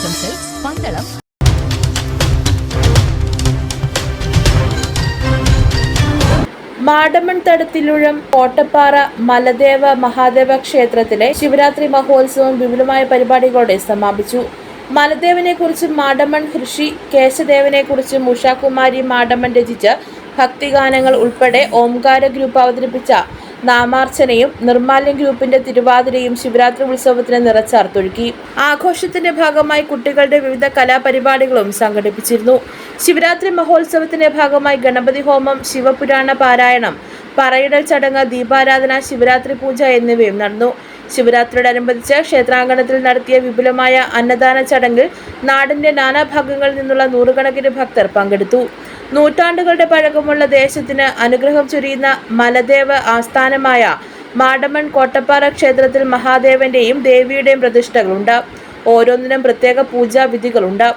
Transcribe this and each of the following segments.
Silks Pandalam Madamon Thadathiluzham Kottappara Maladeva Mahadeva ക്ഷേത്രത്തിലെ ശിവരാത്രി മഹോത്സവം വിപുലമായ പരിപാടികളോടെ സമാപിച്ചു. മലദേവനെ കുറിച്ചും മാടമൺ ഋഷി കേശദേവനെ കുറിച്ചും ഉഷാകുമാരി മാടമൺ രചിച്ച ഭക്തിഗാനങ്ങൾ ഉൾപ്പെടെ ഓംകാര ഗ്രൂപ്പ് അവതരിപ്പിച്ച നാമാർച്ചനയും നിർമാല്യം ഗ്രൂപ്പിന്റെ തിരുവാതിരയും ശിവരാത്രി ഉത്സവത്തിന് നിറച്ചാർത്തൊഴുക്കി. ആഘോഷത്തിന്റെ ഭാഗമായി കുട്ടികളുടെ വിവിധ കലാപരിപാടികളും സംഘടിപ്പിച്ചിരുന്നു. ശിവരാത്രി മഹോത്സവത്തിന്റെ ഭാഗമായി ഗണപതി ഹോമം ശിവപുരാണ പാരായണം പറയിടൽ ചടങ്ങ് ദീപാരാധന ശിവരാത്രി പൂജ എന്നിവയും നടന്നു. ശിവരാത്രിയോടനുബന്ധിച്ച് ക്ഷേത്രാങ്കണത്തിൽ നടത്തിയ വിപുലമായ അന്നദാന ചടങ്ങിൽ നാടിന്റെ നാനാഭാഗങ്ങളിൽ നിന്നുള്ള നൂറുകണക്കിന് ഭക്തർ പങ്കെടുത്തു. നൂറ്റാണ്ടുകളുടെ പഴക്കമുള്ള ദേശത്തിന് അനുഗ്രഹം ചൊരിയുന്ന മലദേവ ആസ്ഥാനമായ മാടമൺ കോട്ടപ്പാറ ക്ഷേത്രത്തിൽ മഹാദേവന്റെയും ദേവിയുടെയും പ്രതിഷ്ഠകളുണ്ട്. ഓരോന്നിനും പ്രത്യേക പൂജാവിധികളുണ്ട്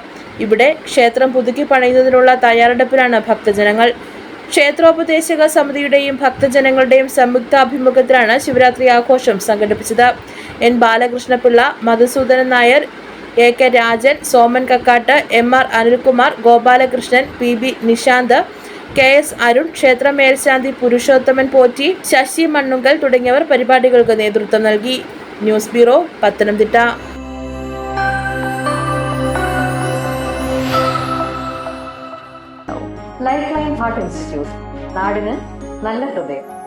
ഇവിടെ ക്ഷേത്രം പുതുക്കി പണിയുന്നതിനുള്ള തയ്യാറെടുപ്പിലാണ് ഭക്തജനങ്ങൾ. ക്ഷേത്രോപദേശക സമിതിയുടെയും ഭക്തജനങ്ങളുടെയും സംയുക്താഭിമുഖത്തിലാണ് ശിവരാത്രി ആഘോഷം സംഘടിപ്പിച്ചത്. N Balakrishnapillai Madhusoodanan Nair A K Rajan Soman Kakkat M R Anilkumar Gopalakrishnan P B Nishanth K S Arun ക്ഷേത്ര മേൽശാന്തി പുരുഷോത്തമൻ പോറ്റി ശശി മണ്ണുങ്കൽ തുടങ്ങിയവർ പരിപാടികൾക്ക് നേതൃത്വം നൽകി. News bureau Pathanamthitta. Lifeline heart institute നാടിന് നല്ല ഹൃദയം.